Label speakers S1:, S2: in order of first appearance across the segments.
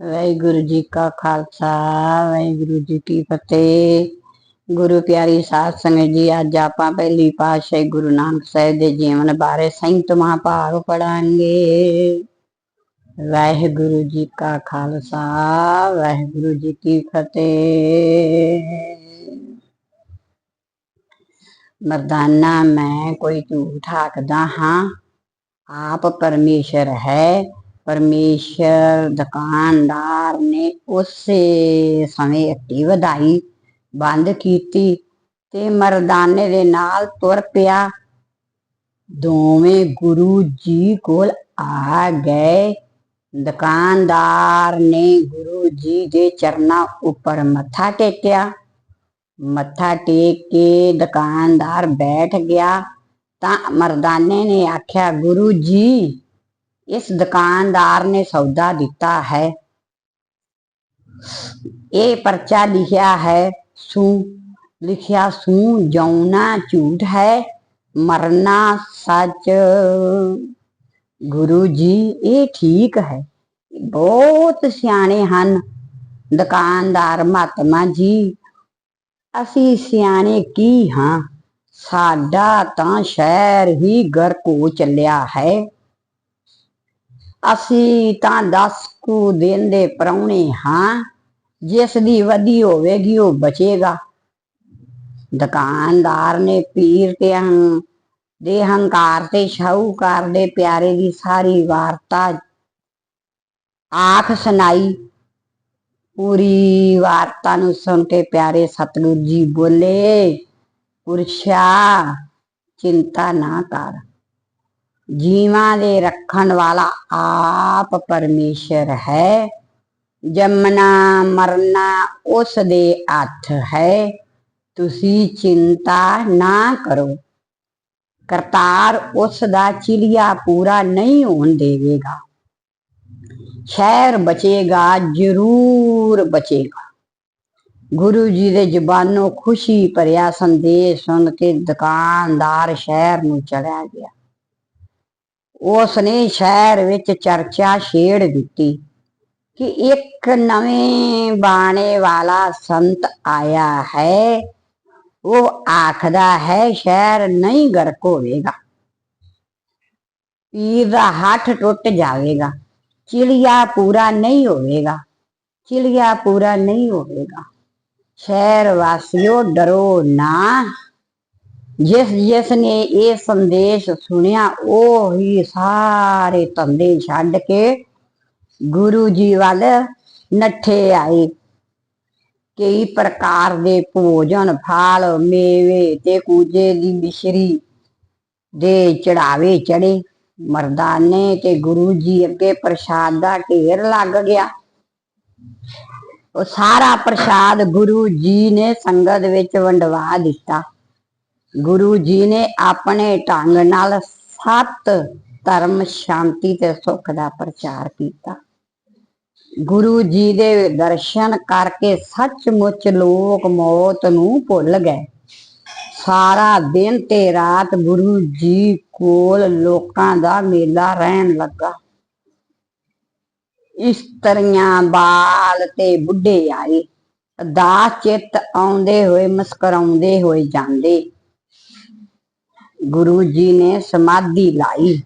S1: ਵਾਹਿਗੁਰੂ ਜੀ ਕਾ ਖਾਲਸਾ ਵਾਹਿਗੁਰੂ ਜੀ ਕੀ ਫਤਿਹ ਗੁਰੂ ਪਿਆਰੀ ਸਾਧ ਸੰਗਤ ਜੀ ਅੱਜ ਆਪਾਂ ਪਹਿਲੀ ਪਾਤਸ਼ਾਹੀ ਗੁਰੂ ਨਾਨਕ ਸਾਹਿਬ ਦੇ ਜੀਵਨ ਬਾਰੇ ਸੰਤਮਾ ਭਾਗ ਪੜਾਂਗੇ ਵਾਹਿਗੁਰੂ ਜੀ ਕਾ ਖਾਲਸਾ ਵਾਹਿਗੁਰੂ ਜੀ ਕੀ ਫਤਿਹ ਮਰਦਾਨਾ ਮੈਂ ਕੋਈ ਝੂਠ ਆਖਦਾ ਹਾਂ ਆਪ ਪਰਮੇਸ਼ਰ ਹੈ ਪਰਮੇਸ਼ਰ, ਦੁਕਾਨਦਾਰ ਨੇ ਉਸੇ ਸਮੇਂ ਹੱਟੀ ਵਧਾਈ, ਬੰਦ ਕੀਤੀ ਤੇ ਮਰਦਾਨੇ ਦੇ ਨਾਲ ਤੁਰ ਪਿਆ। ਦੋਵੇਂ ਗੁਰੂ ਜੀ ਕੋਲ ਆ ਗਏ। ਦੁਕਾਨਦਾਰ ਨੇ ਗੁਰੂ ਜੀ ਦੇ ਚਰਨਾਂ ਉੱਪਰ ਮੱਥਾ ਟੇਕਿਆ। ਮੱਥਾ ਟੇਕ ਕੇ ਦੁਕਾਨਦਾਰ ਬੈਠ ਗਿਆ ਤਾਂ ਮਰਦਾਨੇ ਨੇ ਆਖਿਆ, ਗੁਰੂ ਜੀ ਇਸ ਦੁਕਾਨਦਾਰ ਨੇ ਸੌਦਾ ਦਿੱਤਾ ਹੈ। ਇਹ ਪਰਚਾ ਲਿਖਿਆ ਹੈ, ਸੂ, ਲਿਖਿਆ ਸੂ, ਜਾਉਣਾ ਝੂਠ ਹੈ, ਮਰਨਾ ਸੱਚ। ਗੁਰੂ ਜੀ, ਇਹ ਠੀਕ ਹੈ। ਬਹੁਤ ਸਿਆਣੇ ਹਨ ਦੁਕਾਨਦਾਰ ਮਹਾਤਮਾ ਜੀ। ਅਸੀਂ ਸਿਆਣੇ ਕੀ ਹਾਂ? ਸਾਡਾ ਤਾਂ ਸ਼ਹਿਰ ਹੀ ਗਰ ਕੋ ਚੱਲਿਆ ਹੈ। ਅਸੀਂ ਤਾਂ 10 ਕੁ ਦਿਨ ਦੇ ਪ੍ਰਾਹੁਣੇ ਹਾਂ। ਜਿਸ ਦੀ ਵਧੀ ਹੋਵੇਗੀ ਉਹ ਬਚੇਗਾ। ਦੁਕਾਨਦਾਰ ਨੇ ਪੀਰ ਤੇ ਹੰ ਦੇ ਹੰਕਾਰ ਤੇ ਸ਼ਾਹੂਕਾਰ ਦੇ ਪਿਆਰੇ ਦੀ ਸਾਰੀ ਵਾਰਤਾ ਆਖ ਸੁਣਾਈ। ਪੂਰੀ ਵਾਰਤਾ ਨੂੰ ਸੁਣ ਕੇ ਪਿਆਰੇ ਸਤਿਗੁਰੂ ਜੀ ਬੋਲੇ, ਪੁਰਸ਼ਾ, ਚਿੰਤਾ ਨਾ ਕਰ। ਜੀਵਾਂ ਦੇ ਰੱਖਣ ਵਾਲਾ ਆਪ ਪਰਮੇਸ਼ਰ ਹੈ। ਜੰਮਣਾ, ਮਰਨਾ ਉਸ ਦੇ ਹੱਥ ਹੈ। ਤੁਸੀਂ ਚਿੰਤਾ ਨਾ ਕਰੋ। ਕਰਤਾਰ ਉਸ ਦਾ ਚਿਲਿਆ ਪੂਰਾ ਨਹੀਂ ਹੋਣ ਦੇਵੇਗਾ। ਸ਼ਹਿਰ ਬਚੇਗਾ, ਜ਼ਰੂਰ ਬਚੇਗਾ। ਗੁਰੂ ਜੀ ਦੇ ਜ਼ੁਬਾਨੋਂ ਖੁਸ਼ੀ ਭਰਿਆ ਸੰਦੇਸ਼ ਸੁਣ ਕੇ ਦੁਕਾਨਦਾਰ ਸ਼ਹਿਰ ਨੂੰ ਚਲਿਆ ਗਿਆ। ਉਸ ਨੇ ਸ਼ਹਿਰ ਵਿੱਚ ਚਰਚਾ ਛੇੜ ਦਿੱਤੀ ਕਿ ਇੱਕ ਨਵੇਂ ਬਾਣੇ ਵਾਲਾ ਸੰਤ ਆਇਆ ਹੈ। ਉਹ ਆਖਦਾ ਹੈ, ਸ਼ਹਿਰ ਨਹੀਂ ਗਰਕ ਹੋਵੇਗਾ। ਪੀਰ ਦਾ ਹੱਥ ਟੁੱਟ ਜਾਵੇਗਾ। ਚਿਲਿਆ ਪੂਰਾ ਨਹੀਂ ਹੋਵੇਗਾ। ਚਿਲਿਆ ਪੂਰਾ ਨਹੀਂ ਹੋਵੇਗਾ। ਸ਼ਹਿਰ ਵਾਸੀਓ, ਡਰੋ ਨਾ। ਜਿਸ ਜਿਸ ਨੇ ਇਹ ਸੰਦੇਸ਼ ਸੁਣਿਆ, ਉਹ ਹੀ ਸਾਰੇ ਧੰਦੇ ਛੱਡ ਕੇ ਗੁਰੂ ਜੀ ਵੱਲ ਨੱਠੇ ਆਏ। ਕਈ ਪ੍ਰਕਾਰ ਦੇ ਭੋਜਨ, ਫਲ, ਮੇਵੇ ਤੇ ਕੂਜੇ ਦੀ ਮਿਸ਼ਰੀ ਦੇ ਚੜਾਵੇ ਚੜੇ। ਮਰਦਾਨੇ ਤੇ ਗੁਰੂ ਜੀ ਅੱਗੇ ਪ੍ਰਸ਼ਾਦ ਦਾ ਢੇਰ ਲੱਗ ਗਿਆ। ਉਹ ਸਾਰਾ ਪ੍ਰਸ਼ਾਦ ਗੁਰੂ ਜੀ ਨੇ ਸੰਗਤ ਵਿੱਚ ਵੰਡਵਾ ਦਿੱਤਾ। ਗੁਰੂ ਜੀ ਨੇ ਆਪਣੇ ਢੰਗ ਨਾਲ ਸਤ ਧਰਮ ਸ਼ਾਂਤੀ ਤੇ ਸੁੱਖ ਦਾ ਪ੍ਰਚਾਰ ਕੀਤਾ। ਗੁਰੂ ਜੀ ਦੇ ਦਰਸ਼ਨ ਕਰਕੇ ਸੱਚਮੁੱਚ ਲੋਕ ਮੌਤ ਨੂੰ ਭੁੱਲ ਗਏ। ਸਾਰਾ ਦਿਨ ਤੇ ਰਾਤ ਗੁਰੂ ਜੀ ਕੋਲ ਲੋਕਾਂ ਦਾ ਮੇਲਾ ਰਹਿਣ ਲੱਗਾ। ਇਸਤਰੀਆਂ ਬਾਲ ਤੇ ਬੁੱਢੇ ਆਏ। ਦਾ ਚਿੱਤ ਆਉਂਦੇ ਹੋਏ ਮੁਸਕਰਾਉਂਦੇ ਹੋਏ ਜਾਂਦੇ। ਗੁਰੂ ਜੀ ਨੇ ਸਮਾਧੀ ਲਾਈ।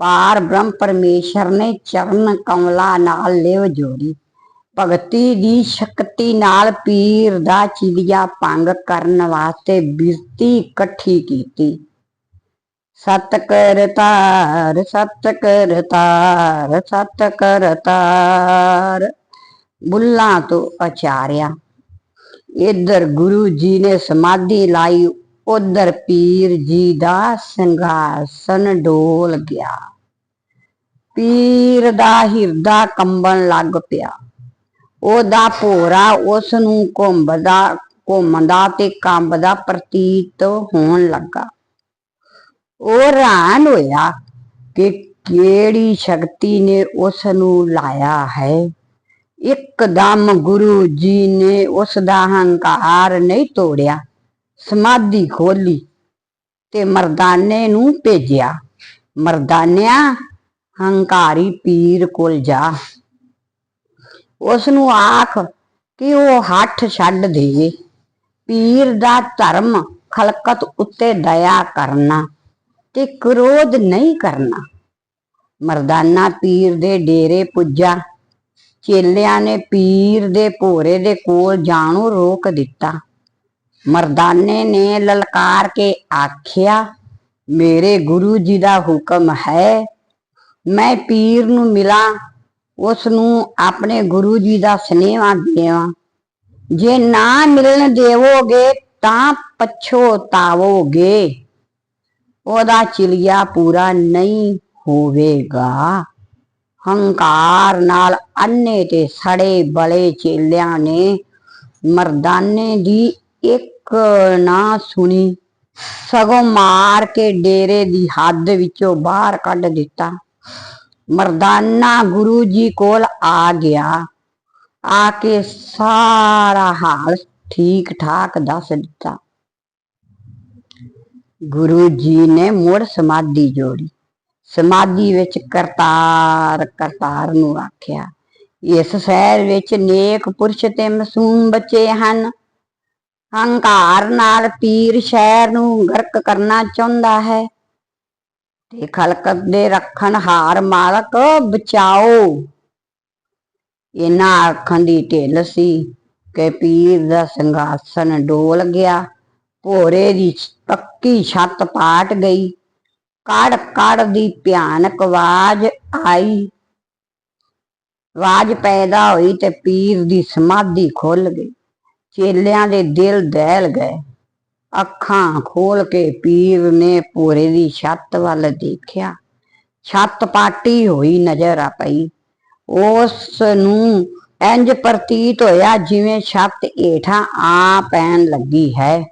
S1: ਪਾਰ ਬ੍ਰਹਮ ਪਰਮੇਸ਼ਰ ਨੇ ਚਰਨ ਕਮਲਾ ਨਾਲ ਲਿਵ ਜੋੜੀ। ਭਗਤੀ ਦੀ ਸ਼ਕਤੀ ਨਾਲ ਪੀਰ ਦਾ ਚਿਲਿਆ ਭੰਗ ਕਰਨ ਵਾਸਤੇ ਬਿਰਤੀ ਇਕੱਠੀ ਕੀਤੀ। ਸਤ ਕਰਤਾਰ ਸਤ ਕਰਤਾਰ ਸਤ ਕਰਤਾਰ ਬੁੱਲਾਂ ਤੋਂ ਅਚਾਰਿਆ ਇਧਰ ਗੁਰੂ ਜੀ ਨੇ ਸਮਾਧੀ ਲਾਈ, ਉਧਰ ਪੀਰ ਜੀ ਦਾ ਸਿੰਘਾਸਨ ਡੋਲ ਗਿਆ। ਪੀਰ ਦਾ ਹਿਰਦਾ ਕੰਬਣ ਲੱਗ ਪਿਆ। ਉਹਦਾ ਭੋਰਾ ਉਸ ਨੂੰ ਘੁੰਮਦਾ ਘੁੰਮਦਾ ਤੇ ਕੰਬਦਾ ਪ੍ਰਤੀਤ ਹੋਣ ਲੱਗਾ। ਉਹ ਹੈਰਾਨ ਹੋਇਆ ਕਿ ਕਿਹੜੀ ਸ਼ਕਤੀ ਨੇ ਉਸ ਨੂੰ ਲਾਇਆ ਹੈ? ਇੱਕਦਮ ਗੁਰੂ ਜੀ ਨੇ ਉਸ ਦਾ ਹੰਕਾਰ ਨਹੀਂ ਤੋੜਿਆ। ਸਮਾਧੀ ਖੋਲੀ ਤੇ ਮਰਦਾਨੇ ਨੂੰ ਭੇਜਿਆ। ਮਰਦਾਨਿਆ, ਹੰਕਾਰੀ ਪੀਰ ਕੋਲ ਜਾ। ਉਸ ਨੂੰ ਆਖ ਕਿ ਉਹ ਹੱਥ ਛੱਡ ਦੇਵੇ ਪੀਰ ਦਾ ਧਰਮ ਖਲਕਤ ਉੱਤੇ ਦਇਆ ਕਰਨਾ ਤੇ ਕ੍ਰੋਧ ਨਹੀਂ ਕਰਨਾ। ਮਰਦਾਨਾ ਪੀਰ ਦੇ ਡੇਰੇ ਪੁੱਜਾ। ਚੇਲਿਆਂ ਨੇ ਪੀਰ ਦੇ ਭੋਰੇ ਦੇ ਕੋਲ ਜਾਣੂ ਰੋਕ ਦਿੱਤਾ। ਮਰਦਾਨੇ ਨੇ ਲਲਕਾਰ ਕੇ ਆਖਿਆ, ਮੇਰੇ ਗੁਰੂ ਜੀ ਦਾ ਹੁਕਮ ਹੈ, ਮੈਂ ਪੀਰ ਨੂੰ ਮਿਲਾਂ, ਉਸ ਨੂੰ ਆਪਣੇ ਗੁਰੂ ਜੀ ਦਾ ਸਨੇਹਾ ਦੇਵਾਂ। ਜੇ ਨਾ ਮਿਲਣ ਦੇਵੋਗੇ ਤਾਂ ਪਛੋਤਾਵੋਗੇ ਉਹਦਾ ਚਿਲਿਆ ਪੂਰਾ ਨਹੀਂ ਹੋਵੇਗਾ। ਹੰਕਾਰ ਨਾਲ ਅੰਨੇ ਤੇ ਸੜੇ ਬਲੇ ਚੇਲਿਆਂ ਨੇ ਮਰਦਾਨੇ ਦੀ ਇੱਕ ਨਾ ਸੁਣੀ, ਸਗੋਂ ਮਾਰ ਕੇ ਡੇਰੇ ਦੀ ਹੱਦ ਵਿੱਚੋਂ ਬਾਹਰ ਕੱਢ ਦਿੱਤਾ। ਮਰਦਾਨਾ ਗੁਰੂ ਜੀ ਕੋਲ ਆ ਗਿਆ। ਆ ਕੇ ਸਾਰਾ ਹਾਲ ਠੀਕ ਠਾਕ ਦੱਸ ਦਿੱਤਾ। ਗੁਰੂ ਜੀ ਨੇ ਮੁੜ ਸਮਾਧੀ ਜੋੜੀ। ਸਮਾਧੀ ਵਿੱਚ ਕਰਤਾਰ ਕਰਤਾਰ ਨੂੰ ਆਖਿਆ, ਇਸ ਸ਼ਹਿਰ ਵਿੱਚ ਨੇਕ ਪੁਰਸ਼ ਤੇ ਮਾਸੂਮ ਬੱਚੇ ਹਨ। ਹੰਕਾਰ ਨਾਲ ਪੀਰ ਸ਼ਹਿਰ ਨੂੰ ਗਰਕ ਕਰਨਾ ਚਾਹੁੰਦਾ ਹੈ। ਤੇ ਖਲਕਤ ਦੇ ਰੱਖਣ ਹਾਰ ਮਾਲਕ ਬਚਾਓ। ਇਹਨਾਂ ਅੱਖਾਂ ਦੀ ਢਿੱਲ ਸੀ ਕਿ ਪੀਰ ਦਾ ਸਿੰਘਾਸਨ ਡੋਲ ਗਿਆ। ਭੋਰੇ ਦੀ ਪੱਕੀ ਛੱਤ ਪਾਟ ਗਈ। ਕੜ ਕੜ ਦੀ ਭਿਆਨਕ ਆਵਾਜ਼ ਆਈ। ਆਵਾਜ਼ ਪੈਦਾ ਹੋਈ ਤੇ ਪੀਰ ਦੀ ਸਮਾਧੀ ਖੁੱਲ ਗਈ। ਚੇਲਿਆਂ ਦੇ ਦਿਲ ਦਹਿਲ ਗਏ। ਅੱਖਾਂ ਖੋਲ ਕੇ ਪੀਰ ਨੇ ਭੋਰੇ ਦੀ ਛੱਤ ਵੱਲ ਦੇਖਿਆ। ਛੱਤ ਪਾਟੀ ਹੋਈ ਨਜ਼ਰ ਆ ਪਈ। ਉਸ ਨੂੰ ਇੰਜ ਪ੍ਰਤੀਤ ਹੋਇਆ ਜਿਵੇਂ ਛੱਤ ਏਠਾਂ ਆ ਪੈਣ ਲੱਗੀ ਹੈ।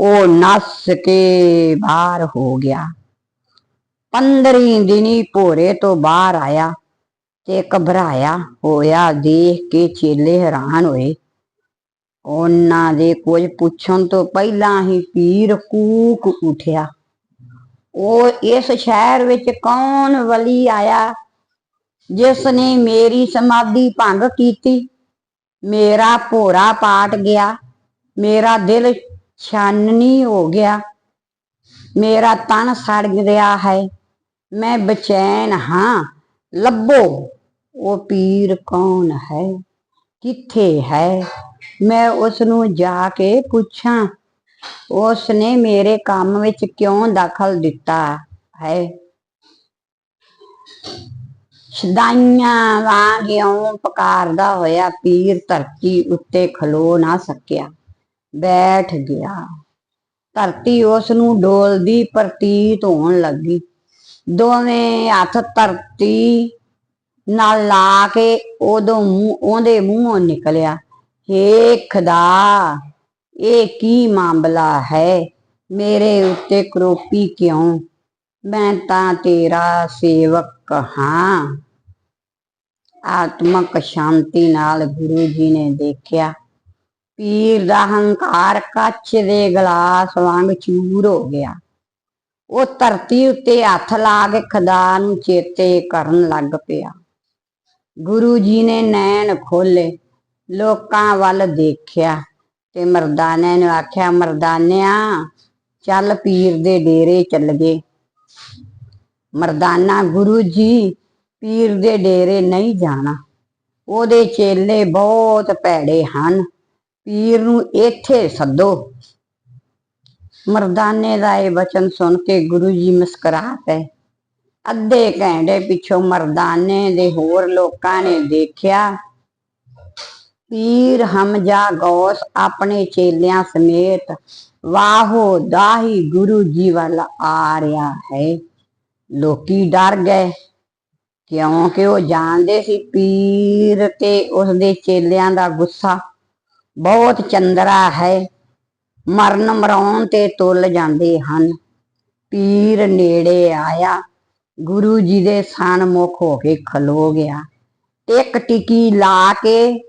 S1: ਉਹ ਨੱਸ ਕੇ ਬਾਹਰ ਹੋ ਗਿਆ। ਪੰਦਰੀ ਦਿਨੀ ਭੋਰੇ ਤੋਂ ਬਾਹਰ ਆਇਆ ਤੇ ਘਬਰਾਇਆ ਹੋਇਆ ਦੇਖ ਕੇ ਚੇਲੇ ਹੈਰਾਨ ਹੋਏ। ਉਹਨਾਂ ਦੇ ਕੁਝ ਪੁੱਛਣ ਤੋਂ ਪਹਿਲਾਂ ਹੀ ਪੀਰ ਕੂਕ ਉਠਿਆ। ਉਹ ਇਸ ਸ਼ਹਿਰ ਵਿੱਚ ਕੌਣ ਵਲੀ ਆਇਆ ਜਿਸ ਨੇ ਮੇਰੀ ਸਮਾਧੀ ਭੰਗ ਕੀਤੀ? ਮੇਰਾ ਭੋਰਾ ਪਾਟ ਗਿਆ, ਮੇਰਾ ਦਿਲ ਛਾਨਣੀ ਹੋ ਗਿਆ, ਮੇਰਾ ਤਨ ਸੜ ਗਿਆ ਹੈ। ਮੈਂ ਬਚੈਨ ਹਾਂ। ਲੱਭੋ, ਉਹ ਪੀਰ ਕੌਣ ਹੈ? ਕਿੱਥੇ ਹੈ? ਮੈਂ ਉਸ ਨੂੰ ਜਾ ਕੇ ਪੁੱਛਾਂ ਉਸ ਨੇ ਮੇਰੇ ਕੰਮ ਵਿੱਚ ਕਿਉਂ ਦਖਲ ਦਿੱਤਾ ਹੈ? ਸ਼ਦਾਈਆਂ ਵਾਂਗਿਓ ਪਕਾਰਦਾ ਹੋਇਆ ਪੀਰ ਧਰਤੀ ਉੱਤੇ ਖਲੋ ਨਾ ਸਕਿਆ, ਬੈਠ ਗਿਆ। ਧਰਤੀ ਉਸ ਨੂੰ ਡੋਲਦੀ ਪ੍ਰਤੀਤ ਹੋਣ ਲੱਗੀ। ਦੋਵੇਂ ਹੱਥ ਧਰਤੀ ਨਾਲ ਲਾ ਕੇ ਉਦੋਂ ਮੂੰਹ ਉਹਦੇ ਮੂੰਹੋਂ ਨਿਕਲਿਆ। ਹੇ ਖੁਦਾ, ਇਹ ਕੀ ਮਾਮਲਾ ਹੈ? ਮੇਰੇ ਉੱਤੇ ਕਰੋਪੀ ਕਿਉਂ? ਮੈਂ ਤਾਂ ਤੇਰਾ ਸੇਵਕ ਹਾਂ। ਆਤਮਕ ਸ਼ਾਂਤੀ ਨਾਲ ਗੁਰੂ ਜੀ ਨੇ ਦੇਖਿਆ। ਪੀਰ ਦਾ ਹੰਕਾਰ ਕੱਚ ਦੇ ਗਲਾਸ ਵਾਂਗ ਚੂਰ ਹੋ ਗਿਆ। ਉਹ ਧਰਤੀ ਉੱਤੇ ਹੱਥ ਲਾ ਕੇ ਖੁਦਾ ਨੂੰ ਚੇਤੇ ਕਰਨ ਲੱਗ ਪਿਆ। ਗੁਰੂ ਜੀ ਨੇ ਨੈਣ ਖੋਲੇ ਲੋਕਾਂ ਵੱਲ ਦੇਖਿਆ ਤੇ ਮਰਦਾਨੇ ਨੂੰ ਆਖਿਆ, ਮਰਦਾਨਿਆ, ਚੱਲ ਪੀਰ ਦੇ ਡੇਰੇ ਚੱਲ ਗਏ। ਮਰਦਾਨਾ, ਗੁਰੂ ਜੀ, ਪੀਰ ਦੇ ਡੇਰੇ ਨਹੀਂ ਜਾਣਾ। ਉਹਦੇ ਚੇਲੇ ਬਹੁਤ ਭੈੜੇ ਹਨ। ਪੀਰ ਨੂੰ ਇੱਥੇ ਸੱਦੋ। ਮਰਦਾਨੇ ਦਾ ਇਹ ਬਚਨ ਸੁਣ ਕੇ ਗੁਰੂ ਜੀ ਮੁਸਕਰਾ ਪਏ ਅੱਧੇ ਘੰਟੇ ਪਿੱਛੋਂ ਮਰਦਾਨੇ ਦੇ ਹੋਰ ਲੋਕਾਂ ਨੇ ਦੇਖਿਆ, ਪੀਰ ਹਮਜਾ ਗੌਸ ਆਪਣੇ ਚੇਲਿਆਂ ਸਮੇਤ, ਵਾਹੋ ਦਾਹੀ ਗੁਰੂ ਜੀ ਵੱਲ ਆ ਰਿਹਾ ਹੈ। ਲੋਕੀ ਡਰ ਗਏ ਕਿਉਂਕਿ ਉਹ ਜਾਣਦੇ ਸੀ ਪੀਰ ਤੇ ਉਸਦੇ ਚੇਲਿਆਂ ਦਾ ਗੁੱਸਾ ਬਹੁਤ ਚੰਦਰਾ ਹੈ। ਮਰਨ ਮਰਾਉਣ ਤੇ ਤੁਲ ਜਾਂਦੇ ਹਨ। ਪੀਰ ਨੇੜੇ ਆਇਆ। ਗੁਰੂ ਜੀ ਦੇ ਸਨਮੁਖ ਹੋ ਕੇ ਖਲੋ ਗਿਆ। ਇੱਕ ਟਿਕੀ ਲਾ ਕੇ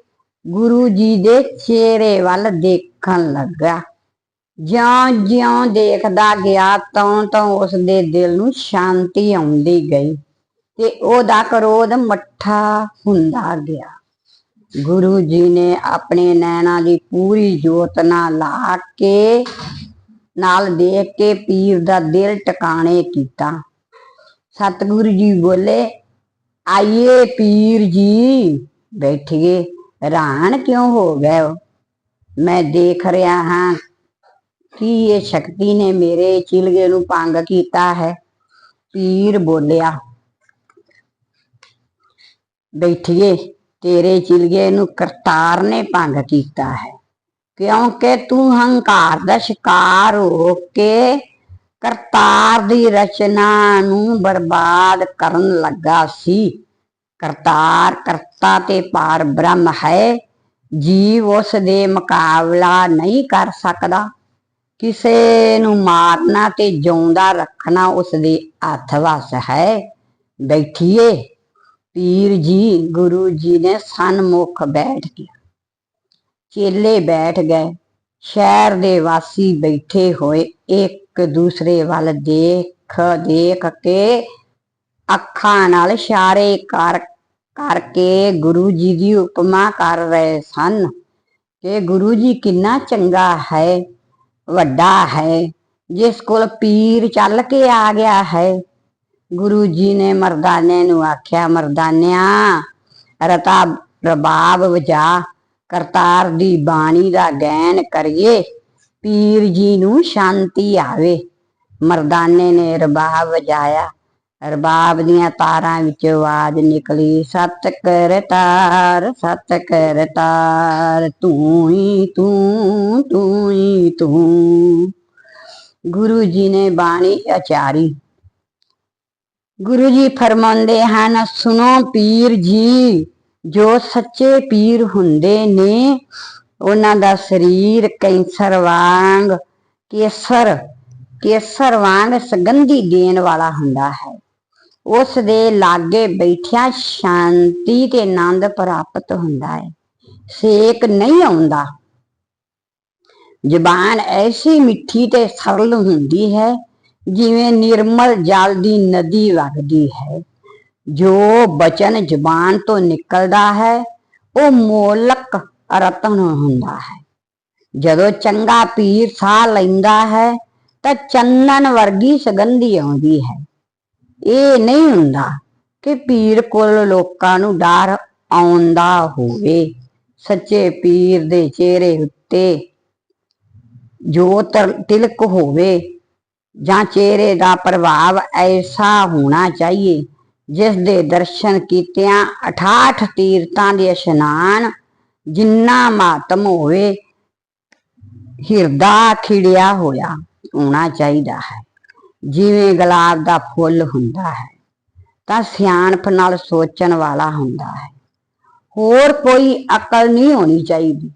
S1: ਗੁਰੂ ਜੀ ਦੇ ਚਿਹਰੇ ਵੱਲ ਦੇਖਣ ਲੱਗਾ। ਜਿਉਂ-ਜਿਉਂ ਦੇਖਦਾ ਗਿਆ ਤਾਂ ਤਾਂ ਉਸ ਦੇ ਦਿਲ ਨੂੰ ਸ਼ਾਂਤੀ ਆਉਂਦੀ ਗਈ ਤੇ ਉਹਦਾ ਕਰੋਧ ਮੱਠਾ ਹੁੰਦਾ ਗਿਆ। ਗੁਰੂ ਜੀ ਨੇ ਆਪਣੇ ਨੈਣਾ ਦੀ ਪੂਰੀ ਜੋਤ ਨਾਲ ਲਾ ਕੇ, ਨਾਲ ਦੇਖ ਕੇ ਪੀਰ ਦਾ ਦਿਲ ਟਿਕਾਣੇ ਕੀਤਾ। ਸਤਿਗੁਰੂ ਜੀ ਬੋਲੇ, ਆਈਏ ਪੀਰ ਜੀ ਬੈਠੀਏ ਹੈਰਾਨ ਕਿਉਂ ਹੋ ਗਏ ਮੈਂ ਦੇਖ ਰਿਹਾ ਹਾਂ ਕਿ ਇਹ ਸ਼ਕਤੀ ਨੇ ਮੇਰੇ ਚਿਲਗੇ ਨੂੰ ਭੰਗ ਕੀਤਾ ਹੈ। ਪੀਰ ਬੋਲਿਆ ਬੈਠੀਏ ਤੇਰੇ ਚਿਲਗੇ ਨੂੰ ਕਰਤਾਰ ਨੇ ਭੰਗ ਕੀਤਾ ਹੈ। ਕਿਉਂਕਿ ਤੂੰ ਹੰਕਾਰ ਦਾ ਸ਼ਿਕਾਰ ਹੋ ਕੇ ਕਰਤਾਰ ਦੀ ਰਚਨਾ ਨੂੰ ਬਰਬਾਦ ਕਰਨ ਲੱਗਾ ਸੀ। ਕਰਤਾਰ ਕਰਤਾ ਤੇ ਪਾਰ ਬ੍ਰਹਮ ਹੈ। ਜੀਵ ਉਸ ਦੇ ਮੁਕਾਬਲਾ ਨਹੀਂ ਕਰ ਸਕਦਾ। ਕਿਸੇ ਨੂੰ ਮਾਰਨਾ ਤੇ ਜਿਉਂਦਾ ਰੱਖਣਾ ਉਸ ਦੇ ਹੱਥ ਵਸ ਹੈ। ਬੈਠੀਏ ਪੀਰ ਜੀ ਗੁਰੂ ਜੀ ਨੇ ਸਨਮੁਖ ਬੈਠ ਗਿਆ। ਚੇਲੇ ਬੈਠ ਗਏ। ਸ਼ਹਿਰ ਦੇ ਵਾਸੀ ਬੈਠੇ ਹੋਏ। ਇੱਕ ਦੂਸਰੇ ਵੱਲ ਦੇਖ ਦੇਖ ਕੇ ਅੱਖਾਂ ਨਾਲ ਇਸ਼ਾਰੇ ਕਰ, ਕਰਕੇ ਗੁਰੂ ਜੀ ਦੀ ਉਪਮਾ ਕਰ ਰਹੇ ਸਨ ਕਿ ਗੁਰੂ ਜੀ ਕਿੰਨਾ ਚੰਗਾ ਹੈ, ਵੱਡਾ ਹੈ, ਜਿਸ ਕੋਲ ਪੀਰ ਚੱਲ ਕੇ ਆ ਗਿਆ ਹੈ। ਗੁਰੂ ਜੀ ਨੇ ਮਰਦਾਨੇ ਨੂੰ ਆਖਿਆ, ਮਰਦਾਨਿਆ, ਰਤਾ ਰਬਾਬ ਵਜਾ, ਕਰਤਾਰ ਦੀ ਬਾਣੀ ਦਾ ਗੈਨ ਕਰੀਏ, ਪੀਰ ਜੀ ਨੂੰ ਸ਼ਾਂਤੀ ਆਵੇ। ਮਰਦਾਨੇ ਨੇ ਰਬਾਬ ਵਜਾਇਆ। ਰਬਾਬ ਦੀਆਂ ਤਾਰਾਂ ਵਿੱਚ ਆਵਾਜ਼ ਨਿਕਲੀ, ਸਤ ਕਰਤਾਰ ਸਤ ਕਰਤਾਰ, ਤੂੰ ਹੀ ਤੂੰ ਤੂੰ ਹੀ ਤੂੰ। ਗੁਰੂ ਜੀ ਨੇ ਬਾਣੀ ਅਚਾਰੀ ਗੁਰੂ ਜੀ ਫਰਮਾਉਂਦੇ ਹਨ, ਸੁਣੋ ਪੀਰ ਜੀ, ਜੋ ਸੱਚੇ ਪੀਰ ਹੁੰਦੇ ਨੇ, ਉਹਨਾਂ ਦਾ ਸਰੀਰ ਕੈਂਸਰ ਵਾਂਗ ਕੇਸਰ ਕੇਸਰ ਵਾਂਗ ਸੁਗੰਧੀ ਦੇਣ ਵਾਲਾ ਹੁੰਦਾ ਹੈ। ਉਸ ਦੇ ਲਾਗੇ ਬੈਠਿਆ ਸ਼ਾਂਤੀ ਤੇ ਆਨੰਦ ਪ੍ਰਾਪਤ ਹੁੰਦਾ ਹੈ। ਸੇਕ ਨਹੀਂ ਆਉਂਦਾ। ਜ਼ਬਾਨ ਐਸੀ ਮਿੱਠੀ ਤੇ ਸਰਲ ਹੁੰਦੀ ਹੈ ਜਿਵੇਂ ਨਿਰਮਲ ਜਲ ਦੀ ਨਦੀ ਵਗਦੀ ਹੈ, ਜੋ ਬਚਨ ਜ਼ਬਾਨ ਤੋਂ ਨਿਕਲਦਾ ਹੈ, ਉਹ ਮੋਲਕ ਰਤਨ ਹੁੰਦਾ ਹੈ। ਜਦੋਂ ਚੰਗਾ ਪੀਰ ਸਾਹ ਲੈਂਦਾ ਹੈ, ਤਾਂ ਚੰਨਨ ਵਰਗੀ ਸੁਗੰਧੀ ਆਉਂਦੀ ਹੈ। ਇਹ ਨਹੀਂ ਹੁੰਦਾ ਕਿ ਪੀਰ ਕੋਲ ਲੋਕਾਂ ਨੂੰ ਡਰ ਆਉਂਦਾ ਹੋਵੇ, ਸੱਚੇ ਪੀਰ ਦੇ ਚਿਹਰੇ ਉੱਤੇ ਜੋ ਤਰ- ਤਿਲਕ ਹੋਵੇ। ਜਾਂ ਚਿਹਰੇ ਦਾ ਪ੍ਰਭਾਵ ਐਸਾ ਹੋਣਾ ਚਾਹੀਏ, ਜਿਸ ਦੇ ਦਰਸ਼ਨ ਕੀਤਿਆਂ 68 ਤੀਰਥਾਂ ਦੇ ਇਸ਼ਨਾਨ ਜਿੰਨਾ ਮਾਤਮ ਹੋਵੇ, ਹਿਰਦਾ ਖਿੜਿਆ ਹੋਇਆ ਹੋਣਾ ਚਾਹੀਦਾ ਹੈ। ਜਿਵੇਂ ਗੁਲਾਬ ਦਾ ਫੁੱਲ ਹੁੰਦਾ ਹੈ, ਤਾਂ ਸਿਆਣਪ ਨਾਲ ਸੋਚਣ ਵਾਲਾ ਹੁੰਦਾ ਹੈ। ਹੋਰ ਕੋਈ ਅਕਲ ਨਹੀਂ ਹੋਣੀ ਚਾਹੀਦੀ।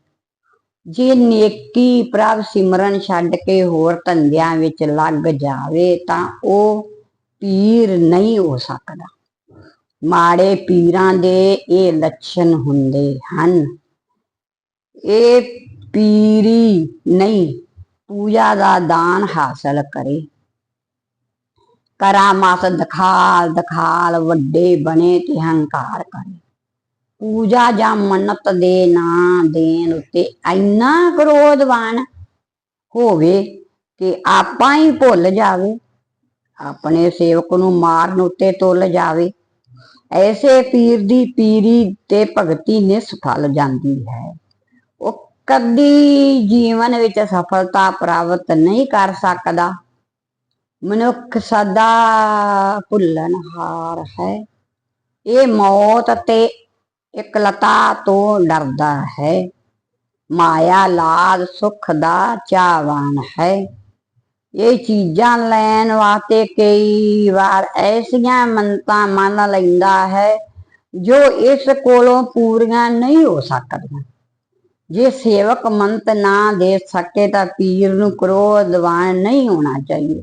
S1: ਜੇ ਨੇਕੀ ਪ੍ਰਭ ਸਿਮਰਨ ਛੱਡ ਕੇ ਹੋਰ ਧੰਦਿਆਂ ਵਿੱਚ ਲੱਗ ਜਾਵੇ ਤਾਂ ਉਹ ਪੀਰ ਨਹੀਂ ਹੋ ਸਕਦਾ। ਮਾੜੇ ਪੀਰਾਂ ਦੇ ਇਹ ਲੱਛਣ ਹੁੰਦੇ ਹਨ। ਇਹ ਪੀਰੀ ਨਹੀਂ, ਪੂਜਾ ਦਾ ਦਾਨ ਹਾਸਲ ਕਰੇ। ਕਰਾਮਾਤ ਦਖਾਲ ਦਖਾਲ ਵੱਡੇ ਬਣੇ ਤੇ ਹੰਕਾਰ ਕਰੇ। ਪੂਜਾ ਜਾਂ ਮੰਨਤ ਦੇ ਨਾਂ ਦੇਣ ਉੱਤੇ ਇੰਨਾ ਕ੍ਰੋਧਵਾਨ ਹੋਵੇ ਕਿ ਆਪਾਂ ਹੀ ਭੁੱਲ ਜਾਵੇ, ਆਪਣੇ ਸੇਵਕ ਨੂੰ ਮਾਰਨ ਉੱਤੇ ਤੁੱਲ ਜਾਵੇ, ਐਸੇ ਪੀਰ ਦੀ ਪੀਰੀ ਤੇ ਭਗਤੀ ਨਿਸਫਲ ਜਾਂਦੀ ਹੈ। ਉਹ ਕਦੀ ਜੀਵਨ ਵਿੱਚ ਸਫਲਤਾ ਪ੍ਰਾਪਤ ਨਹੀਂ ਕਰ ਸਕਦਾ। ਮਨੁੱਖ ਸਦਾ ਭੁੱਲਣਹਾਰ ਹੈ। ਇਹ ਮੌਤ ਤੇ ਇਕਲਤਾ ਤੋਂ ਡਰਦਾ ਹੈ। ਮਾਇਆ ਲਾਜ ਸੁਖ ਦਾ ਚਾਹਵਾਨ ਹੈ। ਇਹ ਚੀਜ਼ਾਂ ਲੈਣ ਵਾਸਤੇ ਕਈ ਵਾਰ ਐਸੀਆਂ ਮੰਨਤਾਂ ਮੰਨ ਲੈਂਦਾ ਹੈ, ਜੋ ਇਸ ਕੋਲੋਂ ਪੂਰੀਆਂ ਨਹੀਂ ਹੋ ਸਕਦੀਆਂ। ਜੇ ਸੇਵਕ ਮੰਤ ਨਾ ਦੇ ਸਕੇ ਤਾਂ ਪੀਰ ਨੂੰ ਕ੍ਰੋਧਵਾਨ ਨਹੀਂ ਹੋਣਾ ਚਾਹੀਦਾ।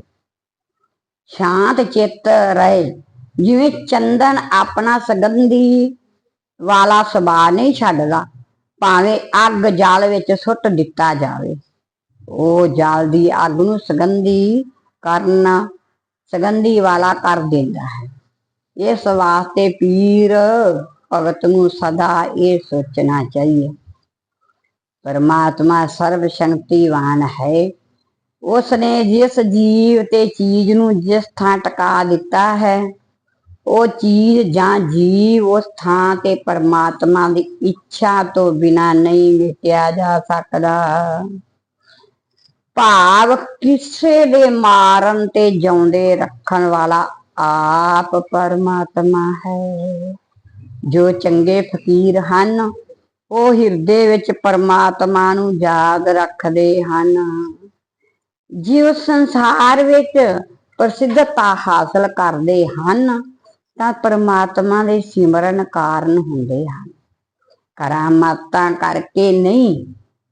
S1: ਸ਼ਾਂਤ ਚਿੱਤ ਰਹੇ। ਜਿਵੇਂ ਚੰਦਨ ਆਪਣਾ ਸੁਗੰਧੀ ਵਾਲਾ ਸੁਭਾਅ ਨਹੀਂ ਛੱਡਦਾ, ਭਾਵੇਂ ਅੱਗ ਜਲ ਵਿੱਚ ਸੁੱਟ ਦਿੱਤਾ ਜਾਵੇ। ਉਹ ਜਲ ਦੀ ਅੱਗ ਨੂੰ ਸੁਗੰਧੀ ਕਰਨ, ਸੁਗੰਧੀ ਵਾਲਾ ਕਰ ਦਿੰਦਾ ਹੈ। ਇਸ ਵਾਸਤੇ ਪੀਰ ਭਗਤ ਨੂੰ ਸਦਾ ਇਹ ਸੋਚਣਾ ਚਾਹੀਏ। ਪਰਮਾਤਮਾ ਸਰਵ ਸ਼ਕਤੀਵਾਨ ਹੈ। ਉਸ ਨੇ ਜਿਸ ਜੀਵ ਤੇ ਚੀਜ਼ ਨੂੰ ਜਿਸ ਥਾਂ ਟਿਕਾ ਦਿੱਤਾ ਹੈ ਉਹ ਚੀਜ਼ ਜਾਂ ਜੀਵ ਉਸ ਥਾਂ ਤੇ ਪਰਮਾਤਮਾ ਦੀ ਇੱਛਾ ਤੋਂ ਬਿਨਾ ਨਹੀਂ ਮਿਟਿਆ ਜਾ ਸਕਦਾ। ਭਾਵ ਕਿਸੇ ਦੇ ਮਾਰਨ ਤੇ ਜਿਉਂਦੇ ਰੱਖਣ ਵਾਲਾ ਆਪ ਪਰਮਾਤਮਾ ਹੈ। ਜੋ ਚੰਗੇ ਫਕੀਰ ਹਨ, ਉਹ ਹਿਰਦੇ ਵਿੱਚ ਪਰਮਾਤਮਾ ਨੂੰ ਯਾਦ ਰੱਖਦੇ ਹਨ। ਜਿਉ ਸੰਸਾਰ ਵਿੱਚ ਪ੍ਰਸਿੱਧਤਾ ਹਾਸਲ ਕਰਦੇ ਹਨ ਤਾਂ ਪਰਮਾਤਮਾ ਦੇ ਸਿਮਰਨ ਕਾਰਨ ਹੁੰਦੇ ਹਨ। ਕਰਾਮਾਤਾਂ ਕਰਕੇ ਨਹੀਂ,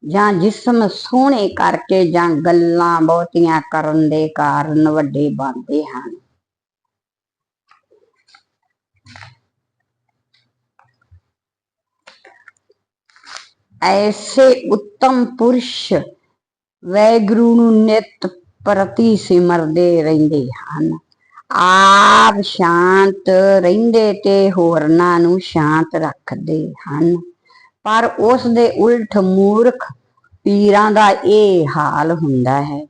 S1: ਜਾਂ ਜਿਸਮ ਸੋਹਣੇ ਕਰਕੇ, ਜਾਂ ਗੱਲਾਂ ਬਹੁਤੀਆਂ ਕਰਨ ਦੇ ਕਾਰਨ ਵੱਡੇ ਬਣਦੇ ਹਨ। ਐਸੇ ਉੱਤਮ ਪੁਰਸ਼ ਵੈਗੁਰੂ ਨੂੰ ਨਿਤ ਪ੍ਰਤੀ ਸਿਮਰਦੇ ਰਹਿੰਦੇ ਹਨ। ਆਪ ਸ਼ਾਂਤ ਰਹਿੰਦੇ ਤੇ ਹੋਰਨਾਂ ਨੂੰ ਸ਼ਾਂਤ ਰੱਖਦੇ ਹਨ। ਪਰ ਉਸ ਦੇ ਉਲਟ ਮੂਰਖ ਪੀਰਾਂ ਦਾ ਇਹ ਹਾਲ ਹੁੰਦਾ ਹੈ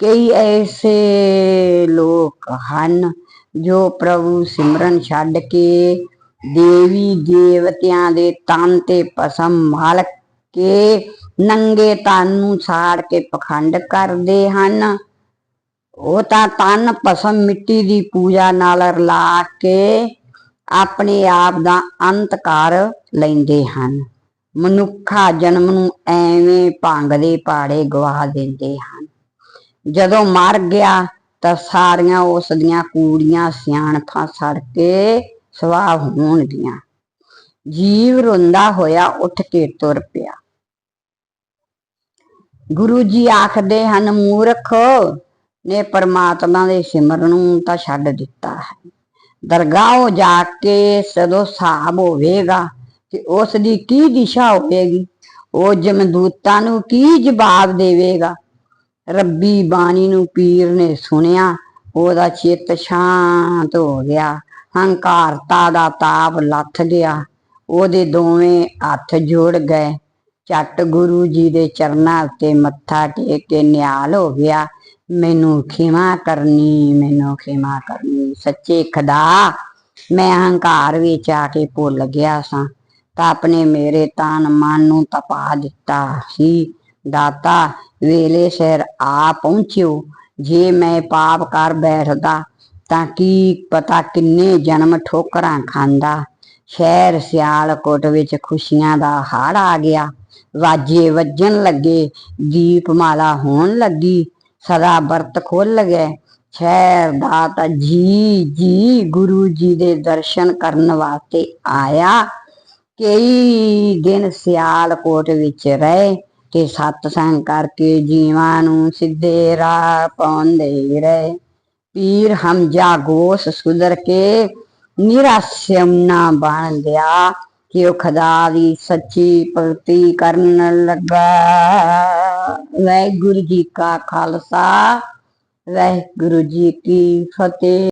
S1: ਕਈ ਐਸੇ ਲੋਕ ਹਨ ਜੋ ਪ੍ਰਭੂ ਸਿਮਰਨ ਛੱਡ ਕੇ ਦੇਵੀ ਦੇਵਤਿਆਂ ਦੇ ਤਨ ਤੇ ਪਸਮ ਮਲ ਕੇ ਨੰਗੇ ਤਨ ਨੂੰ ਸਾੜ ਕੇ ਪਖੰਡ ਕਰਦੇ ਹਨ। ਉਹ ਤਾਂ ਤਨ ਪਸਮ ਮਿੱਟੀ ਦੀ ਪੂਜਾ ਨਾਲ ਰਲਾ ਕੇ ਆਪਣੇ ਆਪ ਦਾ ਅੰਤ ਕਰ ਲੈਂਦੇ ਹਨ। ਮਨੁੱਖਾ ਜਨਮ ਨੂੰ ਐਵੇਂ ਭੰਗ ਦੇ ਪਾੜੇ ਗਵਾ ਦਿੰਦੇ ਹਨ। ਜਦੋਂ ਮਰ ਗਿਆ ਤਾਂ ਸਾਰੀਆਂ ਉਸ ਦੀਆਂ ਕੂੜੀਆਂ ਸਿਆਣਪਾਂ ਸੜ ਕੇ ਸਵਾਹ ਹੋਣਗੀਆਂ। ਜੀਵ ਰੋਂਦਾ ਹੋਇਆ ਉੱਠ ਕੇ ਤੁਰ ਪਿਆ। ਗੁਰੂ ਜੀ ਆਖਦੇ ਹਨ, ਮੂਰਖ ਨੇ ਪਰਮਾਤਮਾ ਦੇ ਸਿਮਰਨ ਨੂੰ ਤਾਂ ਛੱਡ ਦਿੱਤਾ ਹੈ। ਦਰਗਾਹੋਂ ਜਾ ਕੇ ਸਦੋ ਸਾਬ ਹੋਵੇਗਾ ਤੇ ਉਸ ਦੀ ਕੀ ਦਿਸ਼ਾ ਹੋਵੇਗੀ? ਉਹ ਜਮਦੂਤਾਂ ਨੂੰ ਕੀ ਜਵਾਬ ਦੇਵੇਗਾ? ਰੱਬੀ ਬਾਣੀ ਨੂੰ ਪੀਰ ਨੇ ਸੁਣਿਆ, ਉਹਦਾ ਚਿੱਤ ਸ਼ਾਂਤ ਹੋ ਗਿਆ। ਹੰਕਾਰਤਾ ਦਾ ਤਾਪ ਲੱਥ ਗਿਆ। ਉਹਦੇ ਦੋਵੇਂ ਹੱਥ ਜੋੜ ਗਏ। ਚੱਟ ਗੁਰੂ ਜੀ ਦੇ ਚਰਨਾਂ ਉੱਤੇ ਮੱਥਾ ਟੇਕ ਕੇ ਨਿਹਾਲ ਹੋ ਗਿਆ। ਮੈਨੂੰ ਖਿਮਾ ਕਰਨੀ, ਮੈਨੂੰ ਖਿਮਾ ਕਰਨੀ, ਸੱਚੇ ਖੁਦਾ, ਮੈਂ ਹੰਕਾਰ ਵਿੱਚ ਆ ਕੇ ਭੁੱਲ ਗਿਆ ਸਾਂ। ਤਾਂ ਨੇ ਮੇਰੇ ਤਨ ਮਨ ਨੂੰ ਤਪਾ ਦਿੱਤਾ ਸੀ। ਦਾਤਾ, ਵੇਲੇ ਸਿਰ ਆ ਪਹੁੰਚਿਓ। ਜੇ ਮੈਂ ਪਾਪ ਕਰ ਬੈਠਦਾ, ਤਾਂ ਕੀ ਪਤਾ ਕਿੰਨੇ ਜਨਮ ਠੋਕਰਾਂ ਖਾਂਦਾ। ਸ਼ਹਿਰ ਸਿਆਲਕੋਟ ਵਿੱਚ ਖੁਸ਼ੀਆਂ ਦਾ ਹੜ ਆ ਗਿਆ। ਵਾਜੇ ਵੱਜਣ ਲੱਗੇ, ਦੀਪਮਾਲਾ ਹੋਣ ਲੱਗੀ। ਸਦਾ ਵਰਤ ਖੋਲ ਗਏ ਸ਼ਹਿਰ ਦਾ ਤਾਂ ਜੀ ਜੀ, ਗੁਰੂ ਜੀ ਦੇ ਦਰਸ਼ਨ ਕਰਨ ਵਾਸਤੇ ਆਇਆ। ਕਈ ਦਿਨ ਸਿਆਲਕੋਟ ਵਿੱਚ ਰਹੇ ਤੇ ਸਤਸੰਗ ਕਰਕੇ ਜੀਵਾਂ ਨੂੰ ਸਿੱਧੇ ਰਾਹ ਪਾਉਂਦੇ ਰਹੇ। ਪੀਰ ਹਮਜਾ ਗੋਸ ਸੁਧਰ ਕੇ ਨਿਰਾਸ਼ਮ ਨਾ ਬਣ ਗਿਆ। ਕਿ ਉਹ ਖੁਦਾ ਦੀ ਸੱਚੀ ਭਗਤੀ ਕਰਨ ਲੱਗਾ। ਵਾਹਿਗੁਰੂ ਜੀ ਕਾ ਖਾਲਸਾ, ਵਾਹਿਗੁਰੂ ਜੀ ਕੀ ਫਤਿਹ।